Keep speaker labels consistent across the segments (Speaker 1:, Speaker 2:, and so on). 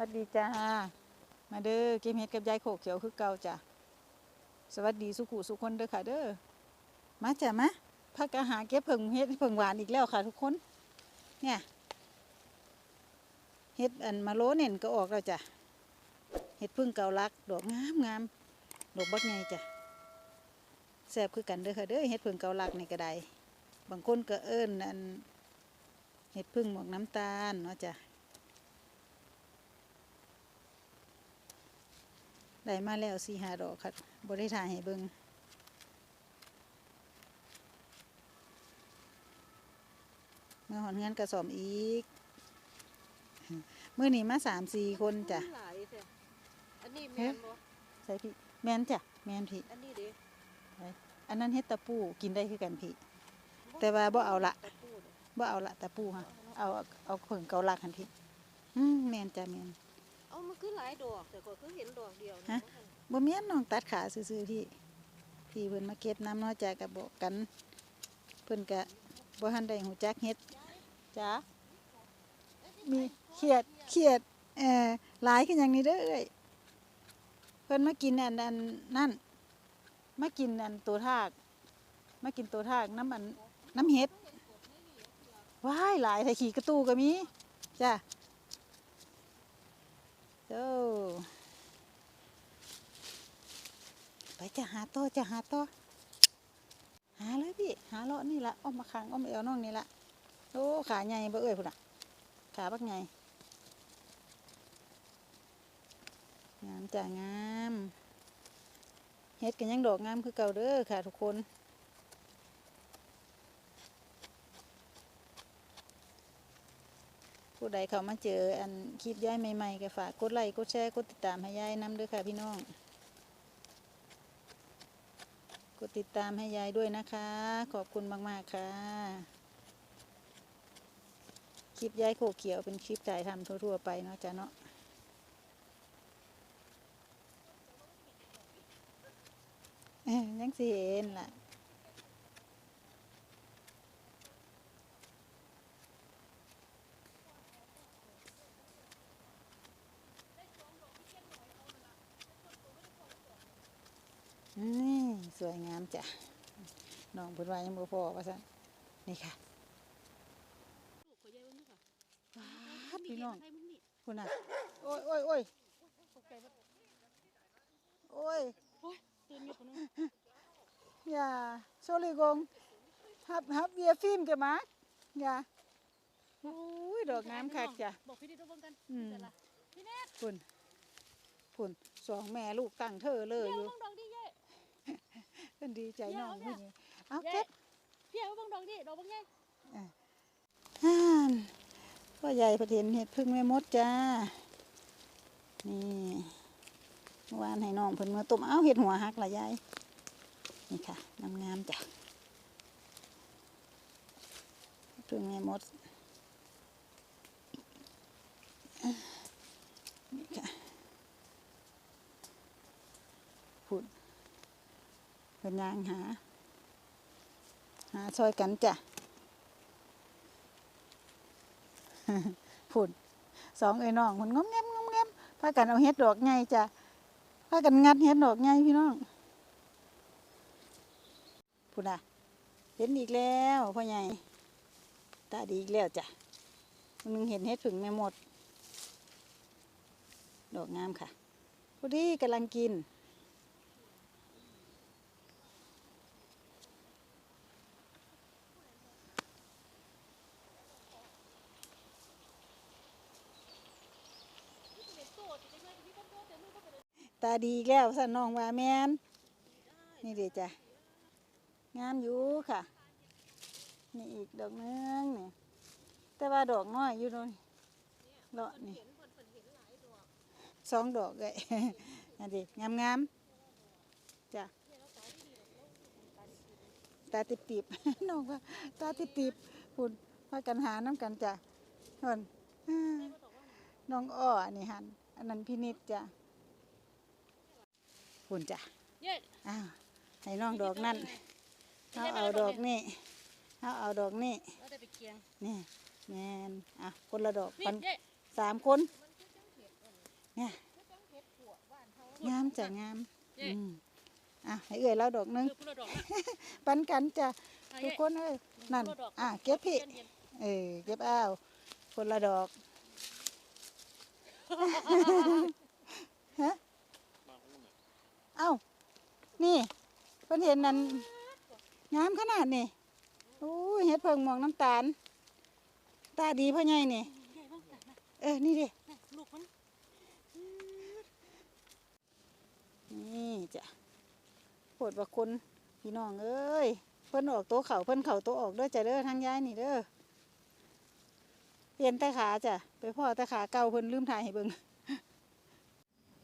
Speaker 1: สวัสดีจ้า มาเด้อเก็บเห็ดกับยายโขกเขียวคือเก่าจ้ะ สวัสดีสุขุสุคนเด้อค่ะเด้อ มาจ้ะมาพักอาหารเก็บเพิ่งเห็ดเพิ่งหวานอีกแล้วค่ะทุกคน เนี่ยเห็ดอันมาโลเน่นก็ออกแล้วจ้ะเห็ดพึ่งเกาลัก ดอกงามงามดอกบักไงจ้ะแซ่บคือกันเด้อค่ะเด้อเห็ดพึ่งเกาลักนี่ก็ได้ บางคนก็เอิ้นอันเห็ดพึ่งหมวกน้ำตาลเนาะจ้ะ ได้มาแล้วสี่หาดอกค่ะบได้ถ่ายให้เบิงเมื่อหอนเงินกระสอบอีกมื่อนี้มาสามสี่คนจ้ะ
Speaker 2: หลายแท้อันนี้แม่นบ่
Speaker 1: ใส่พี่แมนจ้ะแมนพี่
Speaker 2: อันนี้เด้
Speaker 1: อันนั้นเฮ็ดตะปูกินได้คือกันพี่ แต่ว่าบ่เอาละ
Speaker 2: ตะปูเด้
Speaker 1: บ่เอาละตะปูฮะเอาเอาเพิ่งเกาลักหันพี่อืมแมนจ้ะแมน
Speaker 2: เอามันคือหลายดอกแต่ก็คือเห็นดอกเดียว
Speaker 1: ฮะ บ่แม่นน้องตัดขาซื่อๆพี่พี่เพิ่นมาเก็บน้ำเนาะจ้ะก็บอกกัน เพิ่นก็บ่ทันได้ฮู้จักเฮ็ดจ้ะมีเครียดเครียดเอ่อหลายคือหยังนี่เด้อเอ้ยเพิ่นมากินอันอันนั่นมากินอันตัวทาก มากินตัวทากน้ำอันน้ำเฮ็ดว้ายหลายแต่ขี่กระตูก็มีจ้ะ โอ้ไปจะหาต่อจะหาต่อหาเลยพี่ หาเลาะนี่ละอ้อมมาขังอ้อมเอวน้องนี่ละโอ้ขาใหญ่บ่เอ้ยพุ่นอะขาบักใหญ่งามจ้างามเฮ็ดกันยังดอกงามคือเก่าเด้อค่ะทุกคน ผู้ใดเขามาเจออันคลิปย้ายใหม่ๆก็ฝากกดไลค์กดแชร์กดติดตามให้ยายนํเด้อค่ะพี่น้อง กดติดตามให้ยายด้วยนะคะ ขอบคุณมากๆค่ะ คลิปย้ายโคเขียวเป็นคลิปถ่ายทำทั่วๆไปเนาะจ้ะเนาะยังสิเห็นล่ะ นี่สวยงามจ้ะน้องพิ่นว่ายังบ่พอว่าซั่นนี่ค่ะว้าพี่น้องคุณน่ะโอ้ยโอ้ยโอ้ยโอ้ย
Speaker 2: อย่า
Speaker 1: โซลิกงฮับฮับเวียฟิล์มกันมาอย่าอุ้ยดอกงามคักจ้ะ
Speaker 2: บอกพี่ดิโดเบิ่งกัน
Speaker 1: อืม
Speaker 2: พี่แนท
Speaker 1: พุ่นพุ่นสองแม่ลูกตั้งเธอเลยอ
Speaker 2: ยู่ เบิ่งดอกดิเย่
Speaker 1: เพิ่นดีใจน้อง
Speaker 2: เดี๋
Speaker 1: ผู้
Speaker 2: ยว
Speaker 1: นี้เอา
Speaker 2: เย่
Speaker 1: เก็บ
Speaker 2: พี่เอาเบิ่งดอกดิดอกเบิ่งใหญ่
Speaker 1: ฮ่านพ่อใหญ่ประเทนเห็ดพึ่งแม่มดจ้า นี่เมื่อวานให้น้องเพิ่นมาต้มเอ้าเห็ดหัวหักละยาย นี่ค่ะงามงามๆจ้ะพึ่งแม่มดนี่ค่ะพูด นยางหา หาซอยกันจ้ะพุ่นสองเอ้ยน้องมันงอมแงมงอมแงมพากันเอาเฮ็ดดอกไงจ้ะพากันงัดเฮ็ดดอกไงพี่น้องพุ่นอะเห็นอีกแล้วพ่อใหญ่ตาดีอีกแล้วจ้ะมึงเห็นเฮ็ดผึ่งไม่หมด ดอกงามค่ะพอดีกำลังกิน ตาดีอีกแล้วสันน้องว่าแมนนี่เดี๋ยวจ้ะงามอยู่ค่ะ นี่อีกดอกนึงนี่แต่ว่าดอกน้อยอยู่ตรงนี้เลาะนี่สองดอกเลยอันนี้งามงามๆจ้ะตาติบติบๆน้องว่าตาติบติบคุณพากันหาน้ำกันจ้ะนนน้องอ้อนนี้หันอันนั้นพี่นิดจ้ะ คุณจ้ะ
Speaker 2: เย่
Speaker 1: อ้าวให้น้องดอกนั่นเอาเอาดอกนี่เอาเอาดอกนี่
Speaker 2: แล้วได้ไปเคียง
Speaker 1: นี่แมนอะคนละดอก
Speaker 2: นี่
Speaker 1: ปัน
Speaker 2: เย่
Speaker 1: สามคนเนี่ยงามจ้ะงามอืมอะให้เอ่ยเราดอกหนึง
Speaker 2: เออพุ่นละดอกละ
Speaker 1: ปันกันจ้ะ
Speaker 2: อะ
Speaker 1: ทุก
Speaker 2: เอ้ย
Speaker 1: คนเอ้ยนั่น
Speaker 2: พุ่ละดอก
Speaker 1: อะเก็บพี่
Speaker 2: เย็น
Speaker 1: เออเก็บอ้าวคนละดอกฮะ เอ้า นี่เพิ่นเห็นนั่นงามขนาดนี่โอ้ยเฮ็ดเพิงหมองน้ำตาล ตาดีพ่อใหญ่นี่ เออ นี่ดิ
Speaker 2: นะลูกมัน
Speaker 1: นี่จ้ะปวดว่าคนพี่น้องเอ้ย เพิ่นออกโตวเข่าเพิ่นเข่าโตวออกเด้อจ้ะเด้อทางย้ายนี่เด้อเปลี่ยนแต่ขาจ้ะไปพ่อแต่ขาเก่าเพิ่นลืมถ่ายให้เบิ่ง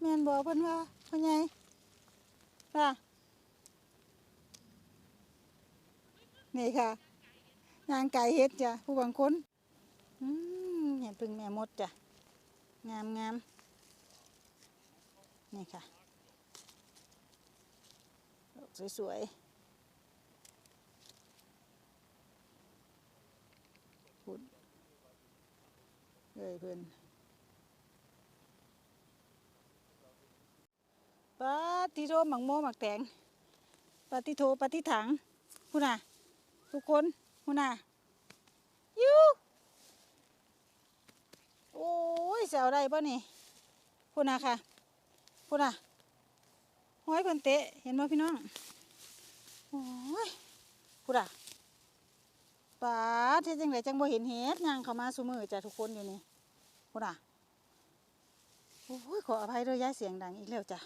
Speaker 1: แม่นบอกเพิ่นว่าพ่อใหญ่ ว่านี่ค่ะยางไก่เฮ็ดจ้ะผู้บางคนเห็นพึ่งแม่มดจ้ะ งามงามนี่ค่ะดอกสวยๆพุ่นเลยเพิ่อน ปาติโทหมักโมหมักแตงปาติโทปาติถังพูน่ะ ทุกคนพูน่ะยูโอ้ยเสียวได้ป่ะนี่พูน่ะค่ะพูน่ะห้อยเพิ่นเตะเห็นบ่พี่น้องโอ้ยพูน่ะปาเฮ็ดจังไดจังบ่เห็นเฮ็ดย่างเข้ามาซุมือจ้ะทุกคนอยู่นี่พูน่ะโอ้ยขออภัยด้วยย้ายเสียงดังอีกแล้วจ้ะ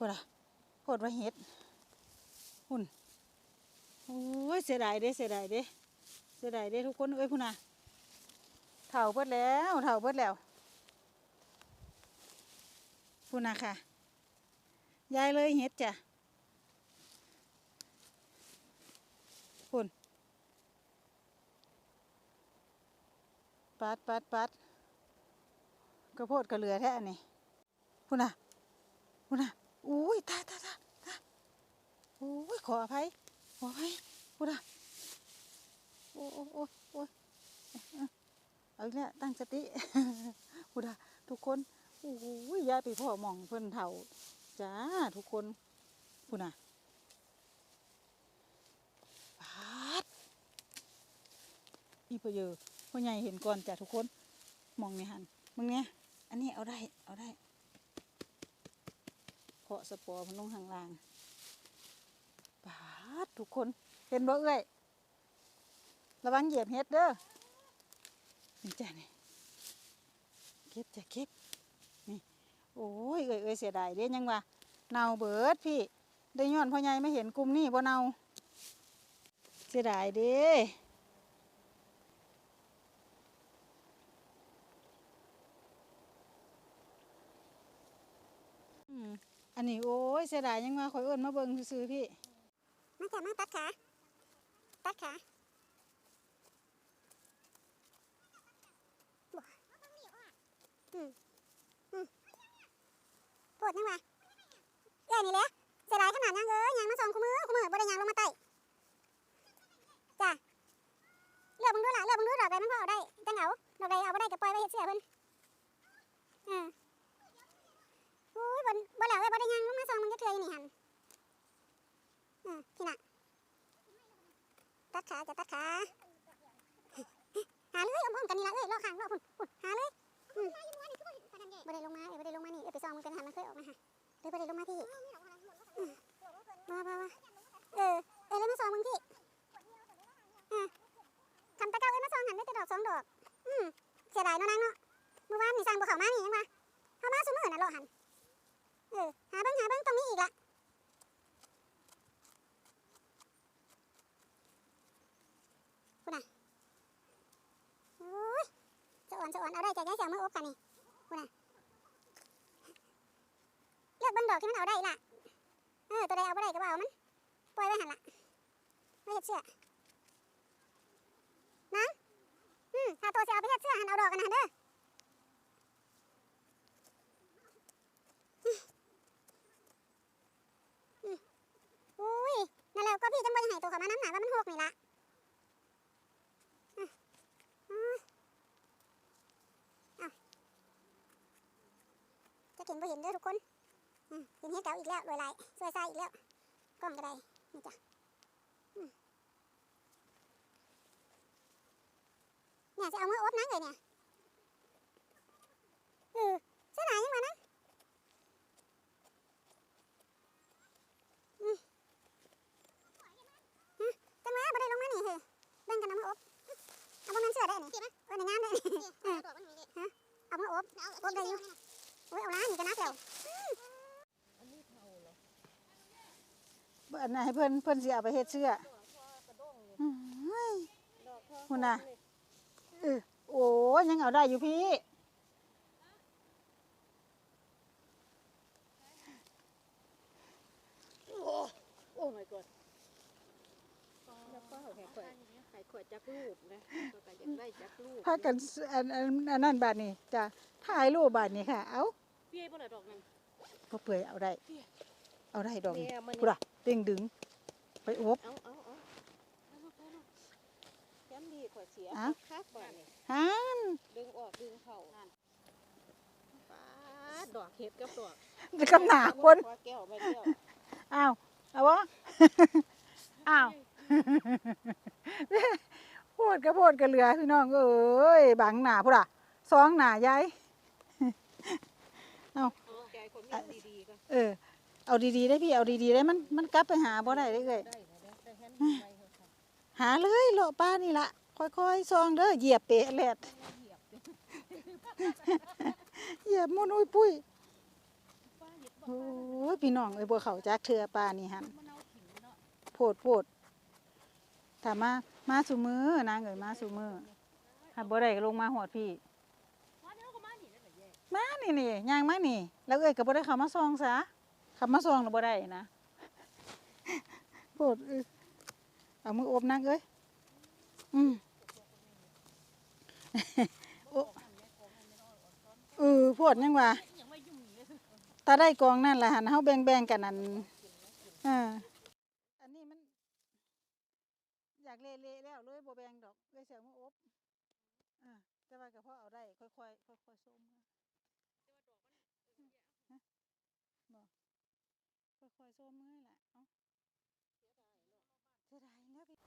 Speaker 1: พูดอะพูดว่าเห็ดหุ่นโอ้ยเสียดายเด้เสียดายเด้เสียดายเด้ทุกคนเอ้ยพูนะเถ่าเบิดแล้วเถ่าเบิดแล้วพูนะค่ะยายเลยเห็ดจ้ะพุ่นปัดปัดปัดกระโพดกระเหลือแท้นี่พูนะพูน่ะ อุ้ยตายตายตายตายโอ้ยขออภัยขออภัยพูดน่ะโอ้โอ้โอ้โอ้ยเอาอีกแล้วตั้งสติพูดน่ะทุกคนโอ้ยยายไปพ่อมองเพิ่นเถ่าจ้าทุกคนพูดน่ะปาดอีพเยอพ่อใหญ่เห็นก่อนจ้ะทุกคนมองในหันมึงเนี่ยอันนี้เอาได้เอาได้ เพาะสปอร์มันลงข้างล่างปาดทุกคนเห็นบ่เอ้ยระวังเหยียบเฮ็ดเด้อนี่จ้ะนี่เก็บจ้ะเก็บนี่โอ้ยเอ้ยเอ้ยเสียดายเด้ยังว่าเน่าเบิดพี่ได้ย้อนพ่อใหญ่ไม่เห็นกลุ่มนี่บ่เน่าเสียดายเด้ อันนี้โอ้ยเสียดายยังว่าคอยเอิ้นมาเบิ่งซื้อพี่
Speaker 3: มาจับมาตัดขาตัดขาบ่อืมอืมปวดนังวะเอ้ยนี่แหละเสียดายขนาดยังเอ้ยยังมาส่องคู่มือคู่มือบ่ได้ยังลงมาไต่จ้ะเลือกมึงดูล่ะเลือกมึงดูดอกใดมันพอเอาได้จังเอาดอกใดเอาบ่ได้ก็ปล่อยไว้เฮ็ดเสื้อเพิ่นเออ เทื่ออยู่นี่หันอืมพี่น่ะตัดขาจะตัดขาหาเลยอาพร้อมกันนี่ละเอ้ยรอข้างรอพุ่นพุ่นหาเลยอืมบ่ได้ลงมาเอ้ยบ่ได้ลงมานี่เอ้ยไปซองมันกันหันมันเคยออกมาหาเลยบ่ได้ลงมาพี่มามามาเออเออเลยมาซองมึงพี่อะทำตะเกาเอ้ยมาซองหันได้แต่ดอกสองดอกอืมเสียดายเนาะนางเนาะเมื่อวานนี่สร้างบ่เข้ามานี่ยังวะเข้ามาซุมื้อน่ะรอหัน เออหาเบิ่งหาเบิ่งตรงนี้อีกละโอ้ยจะอ่อนจะอ่อนเอาได้ใจได้จะเอามาอบกันนี่กูน่ะเลือกเบิ่งดอกที่มันเอาได้ละเออตัวใดเอาบ่ได้ก็บ่เอามันปล่อยไว้หันละไม่เห็ดเสื้อนังอืมถ้าตัวจะเอาไปเห็ดเสื้อหันเอาดอกกันนะเด้อมอุ้ยนั่นแหละก็พี่จังบ่ยังให้ตัวเขามาน้ำหนาว่ามันหกนี่ละ เห็นบ่เห็นเด้อทุกคนอืมเห็นเฮ็ดเก่าอีกแล้วรวยหลายสวยใส่อีกแล้วกล้องก็ได้นี่จ้ะอืมเนี่ยจะเอามืออบนังเลยเนี่ยเออเสื้อหนายังมานะอืมฮะจังหวะบ่ได้ลงมานี่เฮ้ยแบ่งกันเอามืออบเอาบ่แม่นเสื้อได้นี่เออในงามเลยเออฮะเอามืออบอบได้อยู่ โอ้ยเอาล้างนี่ก็นักแล้ว
Speaker 1: อันนั้นให้เพิ่นเพิ่นสิเอาไปเฮ็ดเสื้ออืมเฮ้ยหุ่นน่ะเออโอ้ยังเอาได้อยู่พี่
Speaker 2: โอ้ my god แล้วก็ให้ข่อย ให้ข่อยจักรูปนะก็ก็อยากได้จักรูป
Speaker 1: พากันสอันอันอันนั้นบาดนี้จ้ะถ่ายรูปบาดนี้ค่ะ เอ้า
Speaker 2: พี่บ่ได้ดอกนั้น
Speaker 1: พอเปื่อยเอาได้ เอาได้ดอกนี้
Speaker 2: แม่มัน
Speaker 1: พุดะเต็งดึง ไปอบ
Speaker 2: เอาเอาเอาเอาลูกเอาลูกแย้มดีข่อยเสีย
Speaker 1: เอ้า
Speaker 2: คักบ่นี่
Speaker 1: ฮัน
Speaker 2: ดึงออกดึงเข้าปาดดอกเห็ดกับดอก
Speaker 1: จะกำหนาคน
Speaker 2: ขอแก้วไปเดียว
Speaker 1: อ้าวเอาวะ อ้าว โพดกระโพดกระเหลือพี่น้องเอ้ยบังหนาพุดะสองหนายาย
Speaker 2: เอาแกคนมีดีๆก็
Speaker 1: เออ เอาดีๆได้พี่เอาดีๆได้มันมันกลับไปหาบ่ได้เลยเอ้ย
Speaker 2: ได้นะได้ได้แฮนด์ไปเถอะค่ะ
Speaker 1: หาเลยเลาะป้านี่ละค่อยๆซองเด้อเหยียบเปะแหลด
Speaker 2: เหยียบเด้อ
Speaker 1: เหยียบมุนอุ้ยปุ้ย
Speaker 2: ป้าหยิบบ่
Speaker 1: โอ้ยพี่น้องเอ้ยบ่เขาจักเทือปลานี่หัน
Speaker 2: มันเอาถิ่นเนาะ
Speaker 1: โพดโพด ถามมามาสู่มือนางเอ้ยมาสู่มือถ้าบ่ได้ก็ลงมาหอดพี่
Speaker 2: มาเนี่ย
Speaker 1: นี่ย่างมานี่ แล้วเอ้ยก็บ่ได้เข้ามาซองซะเข้ามาซองแล้วบ่ได้นะโพดเอ้ยเอามืออบนางเอ้ยอืมโอ้เออโพดยังว่า
Speaker 2: ยังไงเลย
Speaker 1: ถ้าได้กองนั่นแหละหันเฮาแบ่งๆกันนั่นเอออันนี้มัน อยากเละๆแล้ว เลยบ่แบ่งดอกเลยเสียมืออบอ่าแต่ว่าก็พอเอาได้ค่อยๆค่อยๆส้มมาฮะบ่ค่อยๆส้มมือแหละเอ้าเสียดายแล้วพี่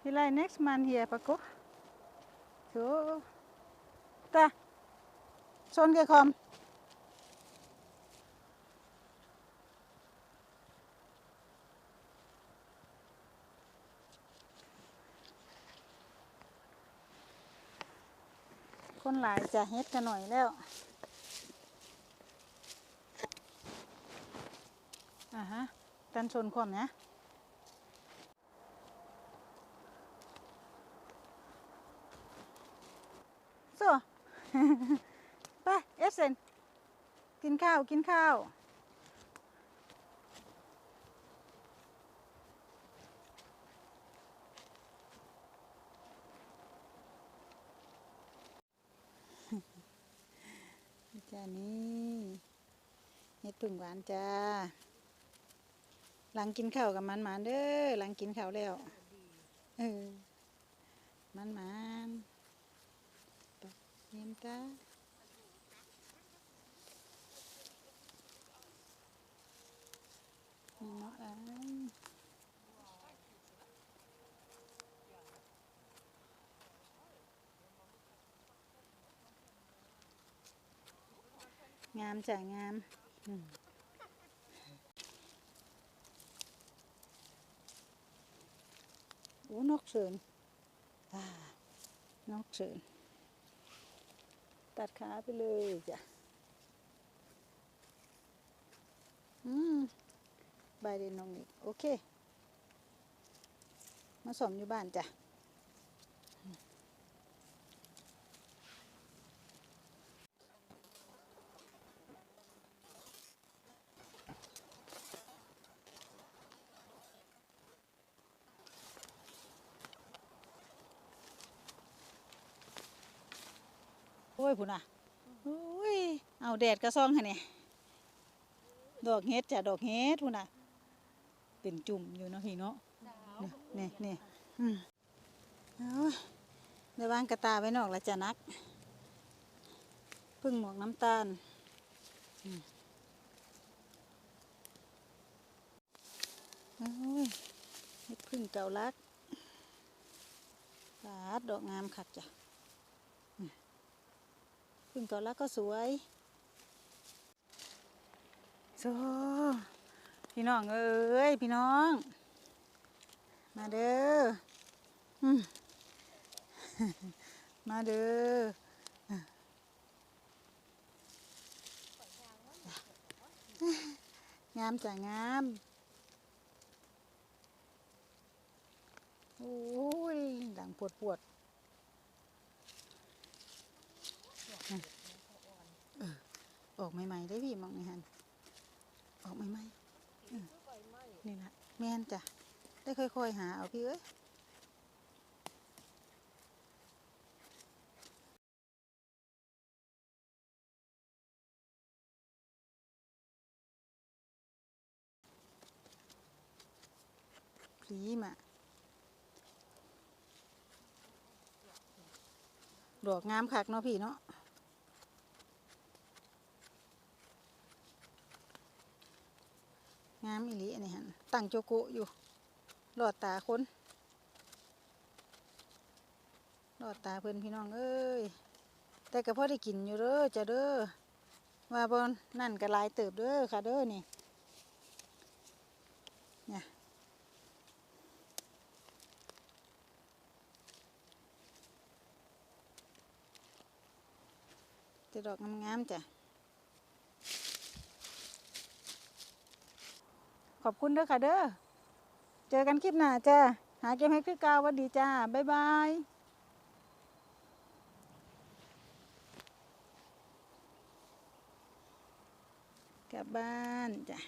Speaker 1: พี่ไล next month here Paco so ta son cái không ค คนหลายจะเฮ็ดกันหน่อยแล้วอ่าฮะกันชนความนะโซไปเอสเซนกินข้าว กินข้าว จ้านี่เฮ็ด พึ่งหวานจ้า หลังกินข้าวกับมันหมานเด้อ หลังกินข้าวแล้ว เออ มันหมานยี่ยมตานี่เนาะอ้ายงามจ้ะงาม โอ้นกเสินอ่านกเสินตัดขาไปเลยจ้ะ อืมใบเดนนองอีก โอเค มาสมอยู่บ้านจ้ะ อ้ยพุ่นอะโอ้ยเอาแดดกระซ่องค่ะเนี่ยดอกเฮ็ดจ้ะดอกเฮ็ดพุ่นอะ เป็นจุ่มอยู่เนาะพี่เนาะนี่นี่นี่อืมเอาได้วางกระตาไว้นอกและจะนัก พึ่งหมวกน้ำตาลอืมโอ้ยเฮ็ดพึ่งเก่าลักปาดดอกงามคักจ้ะอืม พึ่งเก่าลักก็สวยโซพี่น้องเอ้ยพี่น้อง มาเด้อมมาเด้องามจ้ะงามโอ้ยดังปวดปวดเออ ออกใหม่ๆได้พี่มองนี่ฮันออกใหม่ๆนี่นะแม่นจ้ะได้ค่อยๆหาเอาพี่เอ้ยพรีมอะดอกงามคักเนาะพี่เนาะงามอีหลีอันนี้หัน ตั้งโจโกะอยู่หลอดตาคนหลอดตาเพื่อนพี่น้องเอ้ยแต่ก็พอได้กินอยู่เด้อจะเด้อว่าบนนั่นก็ลายเติบเด้อค่ะเด้อนี่เนี่ยจะดอกงามๆจ้ะ ขอบคุณเด้อค่ะเด้อ เจอกันคลิปหน้าจ้า หาเกมให้คือเกาวสวัสดีจ้า บ๊ายบายกลับบ้านจ้ะ